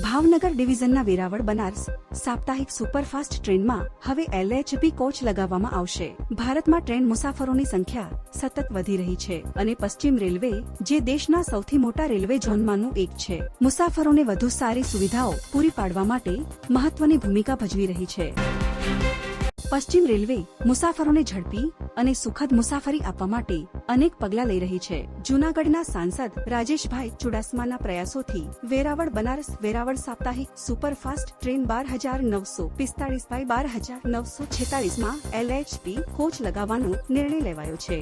ભાવનગર ડિવિઝનના વેરાવળ બનારસ સાપ્તાહિક સુપરફાસ્ટ ટ્રેનમાં હવે એલએચપી કોચ લગાવવામાં આવશે. ભારતમાં ટ્રેન મુસાફરોની સંખ્યા સતત વધી રહી છે અને પશ્ચિમ રેલવે, જે દેશના સૌથી મોટા રેલવે ઝોનમાંનું એક છે, મુસાફરોને વધુ સારી સુવિધાઓ પૂરી પાડવા માટે મહત્વની ભૂમિકા ભજવી રહી છે. પશ્ચિમ રેલવે મુસાફરોને ઝડપી અને સુખદ મુસાફરી આપવા માટે અનેક પગલાં લઈ રહી છે. જૂનાગઢના સાંસદ રાજેશભાઈ ચુડાસમાના પ્રયાસોથી વેરાવળ બનારસ વેરાવળ સાપ્તાહિક સુપરફાસ્ટ ટ્રેન બાર હજાર નવસો પિસ્તાળીસ બાય બાર હજાર નવસો છેતાલીસમાં એલએચપી કોચ લગાવવાનો નિર્ણય લેવાયો છે.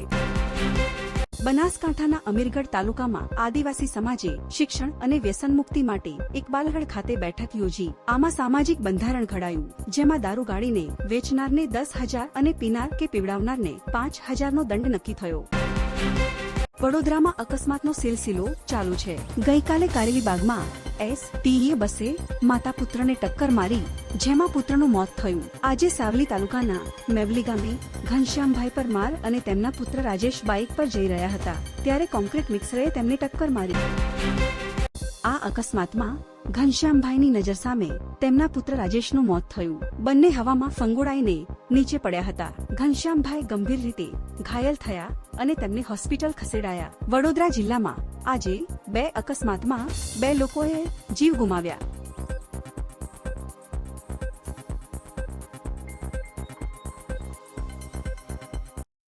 બનાસકાંઠાના અમીરગઢ તાલુકામાં આદિવાસી સમાજે શિક્ષણ અને વ્યસન મુક્તિ માટે ઇકબાલગઢ ખાતે બેઠક યોજી. આમાં સામાજિક બંધારણ ઘડાયું, જેમાં દારૂ ગાડીને વેચનારને દસ હજાર અને પીનાર કે પીવડાવનારને પાંચ હજારનો દંડ નક્કી થયો. વડોદરામાં અકસ્માતનો સિલસિલો ચાલુ છે. ગઈકાલે કારેલીબાગમાં એસ, ટીએ બસે માતા પુત્રને ટક્કર મારી, જેમાં પુત્રનું મોત થયું. આજે સાવલી તાલુકાના મેવલી ગામે ઘનશ્યામભાઈ પરમાર અને તેમના પુત્ર રાજેશ બાઇક પર જઈ રહ્યા હતા. ત્યારે કોન્ક્રીટ મિક્સરે તેમને ટક્કર મારી. આ અકસ્માતમાં ઘનશ્યામભાઈની નજર સામે તેમના પુત્ર રાજેશનું મોત થયું. બંને હવામાં ફંગોળાઈને નીચે પડ્યા હતા. ઘનશ્યામભાઈ ગંભીર રીતે ઘાયલ થયા અને તેમને હોસ્પિટલ ખસેડાયા. વડોદરા જિલ્લામાં આજે બે અકસ્માતમાં બે લોકોએ જીવ ગુમાવ્યા.